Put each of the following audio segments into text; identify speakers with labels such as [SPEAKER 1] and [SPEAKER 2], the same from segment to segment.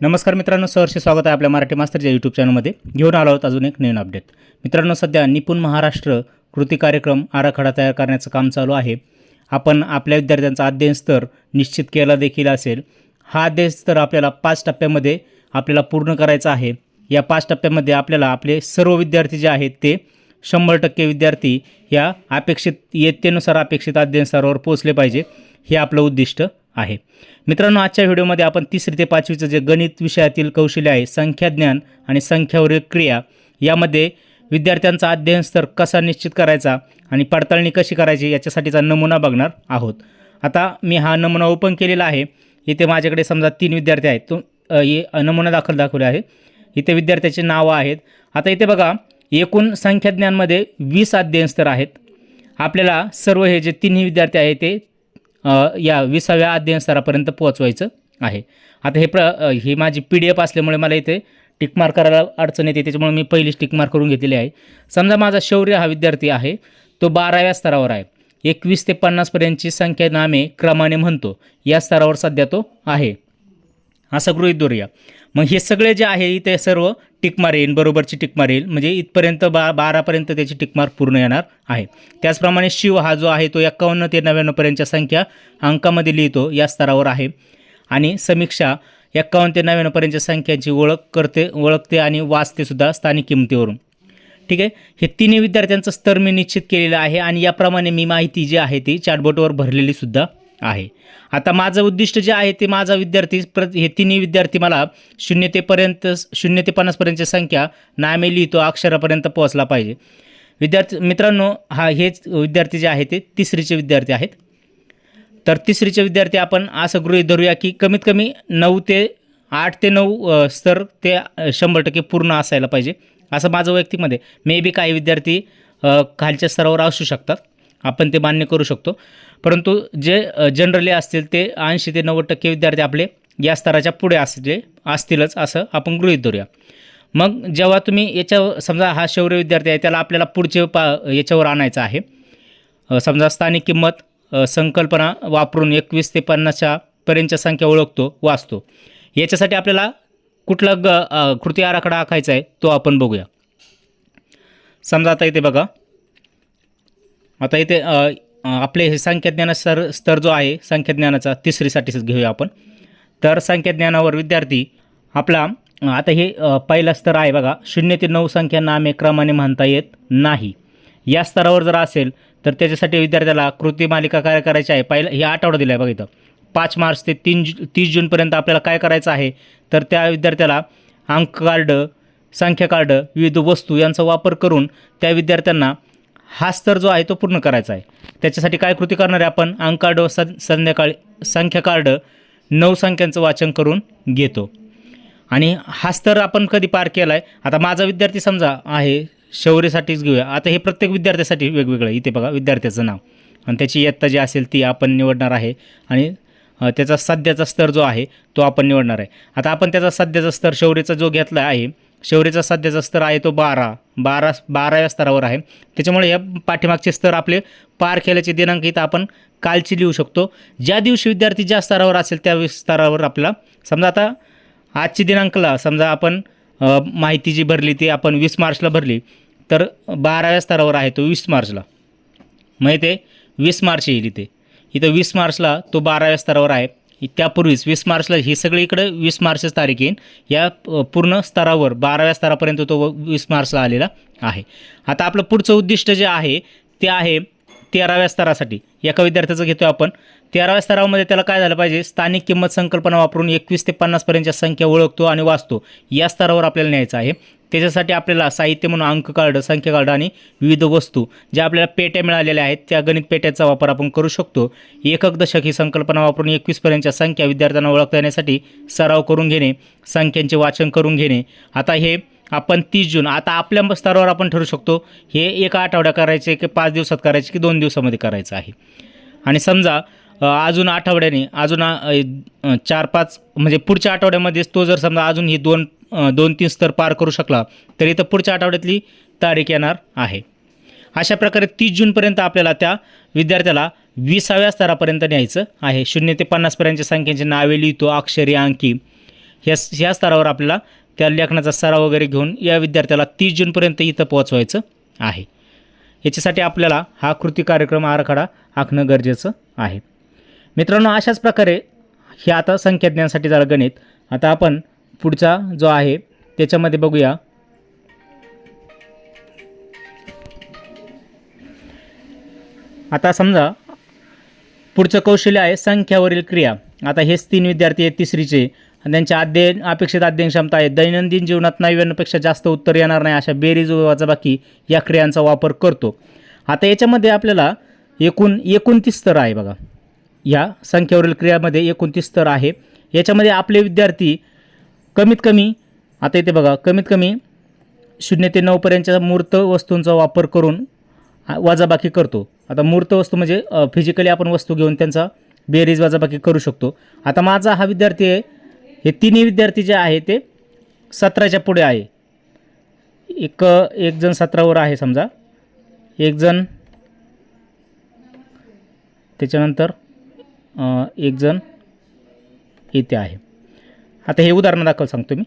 [SPEAKER 1] नमस्कार मित्रांनो सहर्ष स्वागत आहे आपल्या मराठी मास्तरच्या यूट्यूब चॅनलमध्ये घेऊन आलो आहोत अजून एक नवीन अपडेट मित्रांनो सध्या निपुण महाराष्ट्र कृती कार्यक्रम आराखडा तयार करण्याचं काम चालू आहे. आपण आपल्या विद्यार्थ्यांचा अध्ययन स्तर निश्चित केला देखील असेल. हा अध्ययन स्तर आपल्याला पाच टप्प्यामध्ये आपल्याला पूर्ण करायचा आहे. या पाच टप्प्यामध्ये आपल्याला आपले सर्व विद्यार्थी जे आहेत ते शंभर टक्के विद्यार्थी या अपेक्षित इयत्तेनुसार अपेक्षित अध्ययन स्तरावर पोहोचले पाहिजे. हे आपलं उद्दिष्ट आहे. मित्रांनो आजच्या व्हिडिओमध्ये आपण तिसरी ते पाचवीचं जे गणित विषयातील कौशल्य आहे संख्याज्ञान आणि संख्यावरील क्रिया यामध्ये विद्यार्थ्यांचा अध्ययन स्तर कसा निश्चित करायचा आणि पडताळणी कशी करायची याच्यासाठीचा नमुना बघणार आहोत. आता मी हा नमुना ओपन केलेला आहे. इथे माझ्याकडे समजा तीन विद्यार्थी आहेत. तो हे नमुना दाखल दाखवले आहे. इथे विद्यार्थ्याचे नावं आहेत. आता इथे बघा एकूण संख्याज्ञानमध्ये वीस अध्ययन स्तर आहेत. आपल्याला सर्व हे जे तिन्ही विद्यार्थी आहेत ते या विसाव्या अध्ययन स्तरापर्यंत पोहोचवायचं आहे. आता हे प्र ही माझी पी डी एफ असल्यामुळे मला इथे टिकमार्क करायला अडचण येते त्याच्यामुळे मी पहिलीच टिकमार्क करून घेतलेली आहे. समजा माझा शौर्य हा विद्यार्थी आहे तो बाराव्या स्तरावर आहे. एकवीस ते पन्नासपर्यंतची संख्या नामे क्रमाने म्हणतो या स्तरावर सध्या तो आहे. असं गृहीत धरूया. मग हे सगळे जे आहे इथे सर्व टिकमार येईल बरोबरची टिकमार येईल. म्हणजे इथपर्यंत बा बारापर्यंत त्याची टिकमार पूर्ण येणार आहे. त्याचप्रमाणे शिव हा जो आहे तो एक्कावन्न ते नव्याण्णवपर्यंतच्या संख्या अंकामध्ये लिहितो या स्तरावर आहे. आणि समीक्षा एक्कावन्न ते नव्याण्णवपर्यंतच्या संख्यांची ओळख करते ओळखते आणि वाचतेसुद्धा स्थानिक किमतीवरून. ठीक आहे? हे तिन्ही विद्यार्थ्यांचं स्तर मी निश्चित केलेलं आहे आणि याप्रमाणे मी माहिती जी आहे ती चॅटबोटवर भरलेली सुद्धा आहे. आता माझं उद्दिष्ट जे आहे ते माझा विद्यार्थी प्र हे तिन्ही विद्यार्थी मला शून्य तेपर्यंत शून्य ते पन्नासपर्यंतची संख्या नामे लिहितो अक्षरापर्यंत पोहोचला पाहिजे. विद्यार्थी मित्रांनो हा हेच विद्यार्थी जे आहे ते तिसरीचे विद्यार्थी आहेत. तर तिसरीचे विद्यार्थी आपण असं गृहीत धरूया की कमीत कमी नऊ ते आठ ते नऊ स्तर ते शंभर टक्के पूर्ण असायला पाहिजे. असं माझं वैयक्तिकमध्ये मे बी काही विद्यार्थी खालच्या स्तरावर असू शकतात. आपण ते मान्य करू शकतो. परंतु जे जनरली असतील ते ऐंशी ते नव्वद टक्के विद्यार्थी आपले या स्तराच्या पुढे असले असतीलच असं आपण गृहीत धरूया. मग जेव्हा तुम्ही याच्या समजा हा शौर्य विद्यार्थी आहे त्याला आपल्याला पुढचे पा याच्यावर आणायचं आहे. समजा स्थानिक किंमत संकल्पना वापरून एकवीस ते पन्नासच्या पर्यंतच्या संख्या ओळखतो वाचतो. याच्यासाठी आपल्याला कुठला ग कृती आराखडा आखायचा आहे तो आपण बघूया. समजा आता इथे बघा. आता इथे आपले हे संख्याज्ञान स्तर स्तर जो आहे संख्याज्ञानाचा तिसरीसाठीच घेऊया आपण. तर संख्याज्ञानावर विद्यार्थी आपला आता हे पहिला स्तर आहे बघा. शून्य ते नऊ संख्या नामे क्रमाने म्हणता येत नाही. या स्तरावर जर असेल तर त्याच्यासाठी विद्यार्थ्याला कृती मालिका काय करायची आहे. पहिला हे आठवडा दिला आहे बघा इथं. पाच मार्च ते तीन जु तीस जूनपर्यंत आपल्याला काय करायचं आहे? तर त्या विद्यार्थ्याला अंक कार्ड संख्या कार्ड विविध वस्तू यांचा वापर करून त्या विद्यार्थ्यांना हा स्तर जो आहे तो पूर्ण करायचा आहे. त्याच्यासाठी काय कृती करणार आहे आपण? अंकार्ड व सं संध्याकाळी संख्या कार्ड नऊ संख्यांचं वाचन करून घेतो. आणि हा स्तर आपण कधी पार केला आहे आता माझा विद्यार्थी समजा आहे शौर्यसाठीच घेऊया. आता हे प्रत्येक विद्यार्थ्यासाठी वेगवेगळं इथे बघा विद्यार्थ्याचं नाव. आणि त्याची इयत्ता जी असेल ती आपण निवडणार आहे. आणि त्याचा सध्याचा स्तर जो आहे तो आपण निवडणार आहे. आता आपण त्याचा सध्याचा स्तर शौर्याचा जो घेतला आहे शौर्याचा सध्याचा स्तर आहे तो बारा. बारा बाराव्या स्तरावर आहे. त्याच्यामुळे या पाठीमागचे स्तर आपले पार केल्याचे दिनांक इथं आपण कालची लिहू शकतो. ज्या दिवशी विद्यार्थी ज्या स्तरावर असेल त्या स्तरावर आपला समजा आता आजची दिनांकला समजा आपण माहिती जी भरली ती आपण वीस मार्चला भरली तर बाराव्या स्तरावर आहे तो वीस मार्चला. मग इथे वीस मार्च येईल इथे. इथं वीस मार्चला तो बाराव्या स्तरावर आहे. त्यापूर्वीच वीस मार्चला ही सगळी इकडं वीस मार्चच तारीख येईन. या पूर्ण स्तरावर बाराव्या स्तरापर्यंत तो वीस मार्चला आलेला आहे. आता आपलं पुढचं उद्दिष्ट जे आहे ते आहे तेराव्या स्तरासाठी. एका विद्यार्थ्याचं घेतो आपण. तेराव्या स्तरामध्ये त्याला काय झालं पाहिजे? स्थानिक किंमत संकल्पना वापरून एकवीस ते पन्नासपर्यंतच्या संख्या ओळखतो आणि वाचतो. या स्तरावर आपल्याला न्यायचं आहे. त्याच्यासाठी आपल्याला साहित्य म्हणून अंक कार्ड संख्या कार्ड आणि विविध वस्तू ज्या आपल्याला पेट्या मिळालेल्या आहेत त्या गणित पेट्याचा वापर आपण करू शकतो. एकक दशक ही संकल्पना वापरून एकवीसपर्यंतच्या संख्या विद्यार्थ्यांना ओळखता येण्यासाठी सराव करून घेणे संख्यांचे वाचन करून घेणे. आता हे आपण तीस जून आता आपल्या स्तरावर आपण ठरू शकतो. हे एका आठवड्या करायचे की पाच दिवसात करायचे की दोन दिवसामध्ये करायचं आहे. आणि समजा अजून आठवड्याने अजून चार पाच म्हणजे पुढच्या आठवड्यामध्येच तो जर समजा अजून ही दोन दोन तीन स्तर पार करू शकला तर इथं पुढच्या आठवड्यातली तारीख येणार आहे. अशा प्रकारे तीस जूनपर्यंत आपल्याला त्या विद्यार्थ्याला विसाव्या स्तरापर्यंत न्यायचं आहे. शून्य ते पन्नासपर्यंतच्या संख्येची नावे लिहितो अक्षरी अंकी. ह्या ह्या स्तरावर आपल्याला त्या लेखनाचा सराव वगैरे घेऊन या विद्यार्थ्याला तीस जूनपर्यंत इथं पोहोचवायचं आहे. याच्यासाठी आपल्याला हा कृती कार्यक्रम आराखडा आखणं गरजेचं आहे. मित्रांनो अशाच प्रकारे हे आता संख्याज्ञानासाठी झालं गणित. आता आपण पुढचा जो आहे त्याच्यामध्ये बघूया. आता समजा पुढचं कौशल्य आहे संख्यावरील क्रिया. आता हेच तीन विद्यार्थी आहेत तिसरीचे. त्यांच्या अध्ययन अपेक्षित अध्ययन क्षमता आहे. दैनंदिन जीवनात नव्याण्णवपेक्षा जास्त उत्तर येणार नाही अशा बेरीज वजाबाकी या क्रियांचा वापर करतो. आता याच्यामध्ये आपल्याला एकूण एकोणतीस स्तर आहे बघा. या संख्येवरील क्रियामध्ये एकोणतीस स्तर आहे. याच्यामध्ये आपले विद्यार्थी कमीत कमी आता इथे बघा कमीत कमी शून्य ते नऊपर्यंतच्या मूर्त वस्तूंचा वापर करून वाजाबाकी करतो. आता मूर्त वस्तू म्हणजे फिजिकली आपण वस्तू घेऊन त्यांचा बेरीज वाजाबाकी करू शकतो. आता माझा हा विद्यार्थी आहे हे तिन्ही विद्यार्थी जे आहे ते सतराच्या पुढे आहे. एक एक जण सतरावर आहे समजा. एक जण त्याच्यानंतर एक जण इथे आहे. आता हे उदाहरण दाखल सांगतो मी.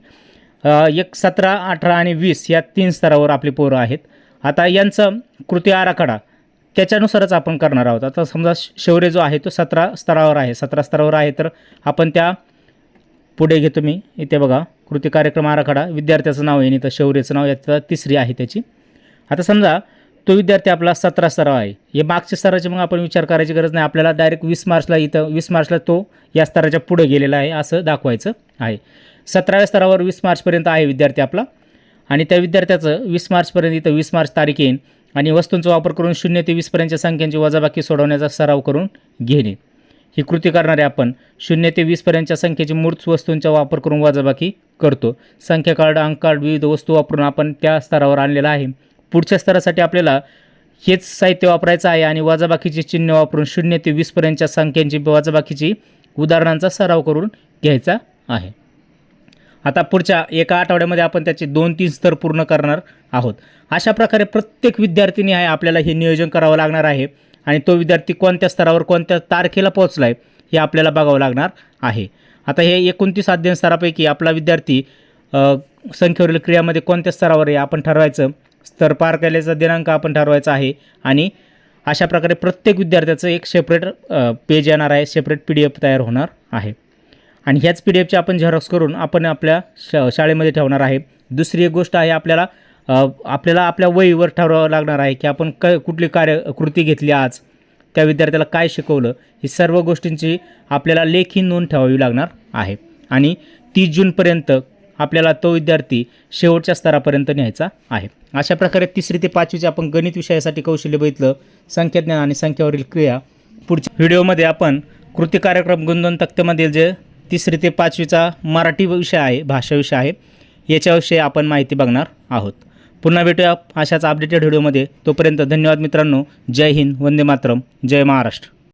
[SPEAKER 1] एक सतरा अठरा आणि वीस या तीन स्तरावर आपली पोरं आहेत. आता यांचं कृती आराखडा त्याच्यानुसारच आपण करणार आहोत. आता समजा शौर्य जो आहे तो सतरा स्तरावर आहे. सतरा स्तरावर आहे तर आपण त्या पुढे घेतो मी. इथे बघा कृती कार्यक्रम आराखडा. विद्यार्थ्याचं नाव आहे आणि तर शौर्याचं नाव याचं तिसरी आहे त्याची. आता समजा तो विद्यार्थी आपला सतरा सराव आहे. हे मागच्या स्तराचे मग आपण विचार करायची गरज नाही. आपल्याला डायरेक्ट वीस मार्चला इथं वीस मार्चला तो या स्तराच्या पुढे गेलेला आहे असं दाखवायचं आहे. सतराव्या स्तरावर वीस मार्चपर्यंत आहे विद्यार्थी आपला. आणि त्या विद्यार्थ्याचं वीस मार्चपर्यंत इथं वीस मार्च तारीख येईन. आणि वस्तूंचा वापर करून शून्य ते वीसपर्यंतच्या संख्यांची वजाबाकी सोडवण्याचा सराव करून घेणे ही. कृती करणारे आपण शून्य ते वीसपर्यंतच्या संख्येची मूर्त वस्तूंचा वापर करून वजाबाकी करतो. संख्या कार्ड अंक कार्ड विविध वस्तू वापरून आपण त्या स्तरावर आणलेला आहे. पुढच्या स्तरासाठी आपल्याला हेच साहित्य वापरायचं आहे आणि वजाबाकीचे चिन्ह वापरून शून्य ते वीसपर्यंतच्या संख्यांची वजाबाकीची उदाहरणांचा सराव करून घ्यायचा आहे. आता पुढच्या एका आठवड्यामध्ये आपण त्याचे दोन तीन स्तर पूर्ण करणार आहोत. अशा प्रकारे प्रत्येक विद्यार्थीनी आहे आपल्याला हे नियोजन करावं लागणार आहे आणि तो विद्यार्थी कोणत्या स्तरावर कोणत्या तारखेला पोहोचला आहे हे आपल्याला बघावं लागणार आहे. आता हे एकोणतीस अध्ययन स्तरापैकी आपला विद्यार्थी संख्येवरील क्रियामध्ये कोणत्या स्तरावर आहे आपण ठरवायचं. स्तर पार केल्याचा दिनांक आपण ठरवायचा आहे. आणि अशा प्रकारे प्रत्येक विद्यार्थ्याचं एक सेपरेट पेज येणार आहे. सेपरेट पी डी एफ तयार होणार आहे. आणि ह्याच पी डी एफचे आपण झेरॉक्स करून आपण आपल्या शा शाळेमध्ये ठेवणार आहे. दुसरी एक गोष्ट आहे आपल्याला आपल्याला आपल्या वहीवर ठरवावं लागणार आहे की आपण क कुठली कार्य कृती घेतली आज त्या विद्यार्थ्याला काय शिकवलं ही सर्व गोष्टींची आपल्याला लेखी नोंद ठेवावी लागणार आहे. आणि तीस जूनपर्यंत आपल्याला तो विद्यार्थी शेवटच्या स्तरापर्यंत न्यायचा आहे. अशा प्रकारे तिसरी ते पाचवीचे आपण गणित विषयासाठी कौशल्य बघितलं संख्याज्ञान आणि संख्यावरील क्रिया. पुढच्या व्हिडिओमध्ये आपण कृती कार्यक्रम गुंतवण तक्त्यामधील जे तिसरी ते पाचवीचा मराठी विषय आहे भाषा विषय आहे याच्याविषयी आपण माहिती बघणार आहोत. पुन्हा भेटूया अशाच अपडेटेड व्हिडिओमध्ये. तोपर्यंत धन्यवाद मित्रांनो. जय हिंद. वंदे मातरम. जय महाराष्ट्र.